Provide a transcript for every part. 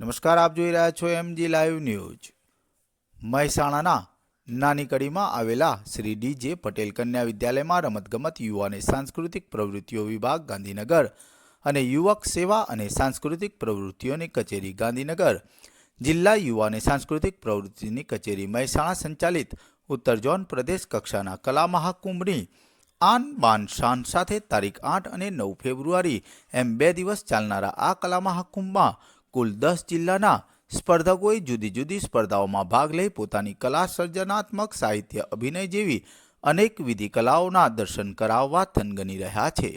નમસ્કાર, આપ જોઈ રહ્યા છો એમજી લાઈવ ન્યૂઝ મહેસાણાના નાની કડીમાં આવેલા શ્રી ડી જે પટેલ કન્યા વિદ્યાલયમાં રમતગમત, યુવા અને સાંસ્કૃતિક પ્રવૃત્તિઓ વિભાગ, ગાંધીનગર અને યુવક સેવા અને સાંસ્કૃતિક પ્રવૃત્તિઓની કચેરી, ગાંધીનગર. જિલ્લા યુવા અને સાંસ્કૃતિક પ્રવૃત્તિની કચેરી મહેસાણા સંચાલિત ઉત્તર ઝોન પ્રદેશ કક્ષાના કલા મહાકુંભની આન બાન શાન સાથે તારીખ આઠ અને નવ ફેબ્રુઆરી એમ બે દિવસ ચાલનારા આ કલા મહાકુંભમાં કુલ દસ જિલ્લાના સ્પર્ધકોએ જુદી જુદી સ્પર્ધાઓમાં ભાગ લઈ પોતાની કલા સર્જનાત્મક સાહિત્ય અભિનય જેવી અનેક વિધિ કલાઓના દર્શન કરાવવા થનગની રહ્યા છે.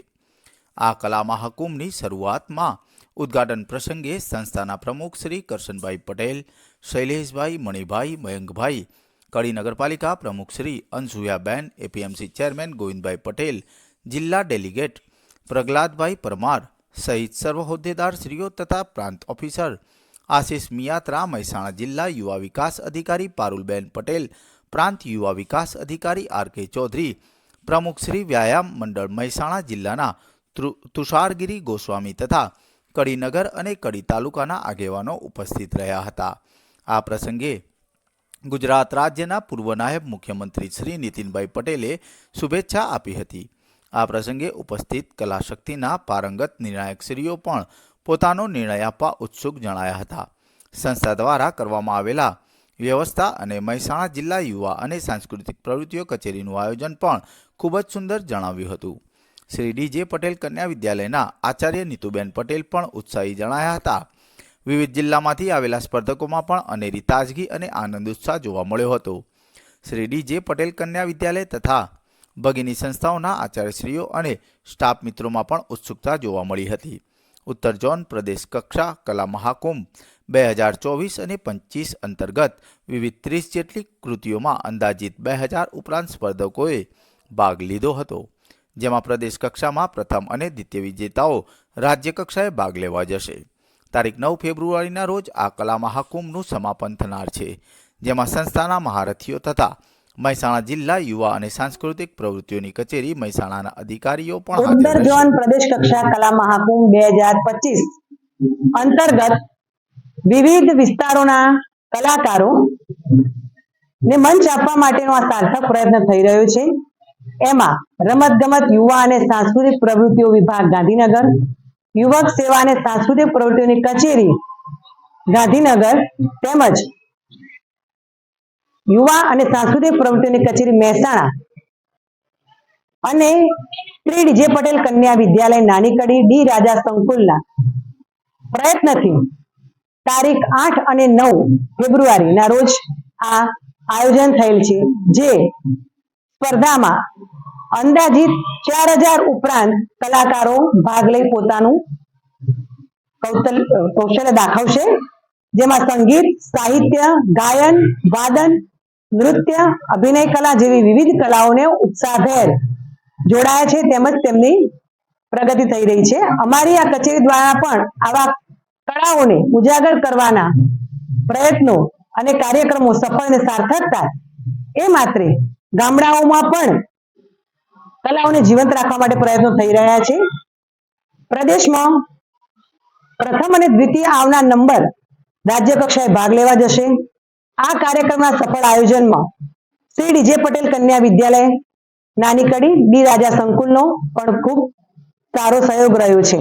આ કલા મહાકુંભની શરૂઆતમાં ઉદ્ઘાટન પ્રસંગે સંસ્થાના પ્રમુખ શ્રી કરશનભાઈ પટેલ, શૈલેષભાઈ મણિભાઈ, મયંકભાઈ, કડી નગરપાલિકા પ્રમુખ શ્રી અનસુયાબેન એપીએમસી ચેરમેન ગોવિંદભાઈ પટેલ, જિલ્લા ડેલિગેટ પ્રહલાદભાઈ પરમાર સહિત સર્વ હોદ્દેદારશ્રીઓ તથા પ્રાંત ઓફિસર આશિષ મિયાત્રા, મહેસાણા જિલ્લા યુવા વિકાસ અધિકારી પારુલબેન પટેલ, પ્રાંત યુવા વિકાસ અધિકારી આર કે ચૌધરી, પ્રમુખ શ્રી વ્યાયામ મંડળ મહેસાણા જિલ્લાના તુષારગીરી ગોસ્વામી તથા કડીનગર અને કડી તાલુકાના આગેવાનો ઉપસ્થિત રહ્યા હતા. આ પ્રસંગે ગુજરાત રાજ્યના પૂર્વ નાયબ મુખ્યમંત્રી શ્રી નીતિનભાઈ પટેલે શુભેચ્છા આપી હતી. આ પ્રસંગે ઉપસ્થિત કલાશક્તિના પારંગત નિર્ણાયકશ્રીઓ પણ પોતાનો નિર્ણય આપવા ઉત્સુક જણાયા હતા. સંસ્થા દ્વારા કરવામાં આવેલા વ્યવસ્થા અને મહેસાણા જિલ્લા યુવા અને સાંસ્કૃતિક પ્રવૃત્તિઓ કચેરીનું આયોજન પણ ખૂબ જ સુંદર જણાવ્યું હતું. શ્રી ડીજે પટેલ કન્યા વિદ્યાલયના આચાર્ય નીતુબેન પટેલ પણ ઉત્સાહી જણાયા હતા. વિવિધ જિલ્લામાંથી આવેલા સ્પર્ધકોમાં પણ અનેરી તાજગી અને આનંદ ઉત્સાહ જોવા મળ્યો હતો. શ્રી ડીજે પટેલ કન્યા વિદ્યાલય તથા ભગીની સંસ્થાઓના આચાર્યશ્રીઓ અને સ્ટાફ મિત્રોમાં પણ ઉત્સુકતા જોવા મળી હતી. ઉત્તર ઝોન પ્રદેશ કક્ષા કલા મહાકુંભ બે હજાર ચોવીસ અને પચીસ અંતર્ગત વિવિધ ત્રીસ જેટલી કૃતિઓમાં અંદાજિત બે હજાર ઉપરાંત સ્પર્ધકોએ ભાગ લીધો હતો. જેમાં પ્રદેશ કક્ષામાં પ્રથમ અને દ્વિતીય વિજેતાઓ રાજ્ય કક્ષાએ ભાગ લેવા જશે. તારીખ નવ ફેબ્રુઆરીના રોજ આ કલા મહાકુંભનું સમાપન થનાર છે, જેમાં સંસ્થાના મહારથીઓ તથા મહેસાણા જિલ્લા યુવા અને સાંસ્કૃતિક પ્રવૃત્તિઓની કચેરી મહેસાણાના અધિકારીઓ પણ ઉત્તર ઝોન પ્રદેશ કક્ષા કલા મહાકુંભ બે હજાર પચીસ અંતર્ગત વિવિધ વિસ્તારોના કલાકારો ને મંચ આપવા માટેનો આ સાર્થક પ્રયત્ન થઈ રહ્યો છે. એમાં રમત ગમત યુવા અને સાંસ્કૃતિક પ્રવૃત્તિઓ વિભાગ ગાંધીનગર યુવક સેવા અને સાંસ્કૃતિક પ્રવૃત્તિઓની કચેરી ગાંધીનગર તેમજ યુવા અને સાંસ્કૃતિક પ્રવૃત્તિઓની કચેરી મહેસાણા અને શ્રી ડીજે પટેલ કન્યા વિદ્યાલય નાની કડી ડી રાજા સંકુલના પ્રયત્નથી તારીખ આઠ અને નવ ફેબ્રુઆરીના રોજ આ આયોજન થયેલ છે, જે સ્પર્ધામાં અંદાજિત ચાર હજાર ઉપરાંત કલાકારો ભાગ લઈ પોતાનું કૌશલ્ય દાખવશે, જેમાં સંગીત, સાહિત્ય, ગાયન, વાદન નૃત્ય, અભિનય કલા જેવી વિવિધ કલાઓને ઉત્સાહભેર જોડાયા છે, તેમજ તેમની પ્રગતિ થઈ રહી છે. અમારી આ કચેરી દ્વારા પણ આવા કળાઓને ઉજાગર કરવાના પ્રયત્નો અને કાર્યક્રમો સફળ અને સાર્થક થાય. એ માત્ર ગામડાઓમાં પણ કલાઓને જીવંત રાખવા માટે પ્રયત્નો થઈ રહ્યા છે. પ્રદેશમાં પ્રથમ અને દ્વિતીય આવનાર નંબર રાજ્ય કક્ષાએ ભાગ લેવા જશે. આ કાર્યક્રમના સફળ આયોજનમાં શ્રી ડીજે પટેલ કન્યા વિદ્યાલય, નાની કડી ડી રાજા સંકુલનો પણ ખૂબ સારો સહયોગ રહ્યો છે.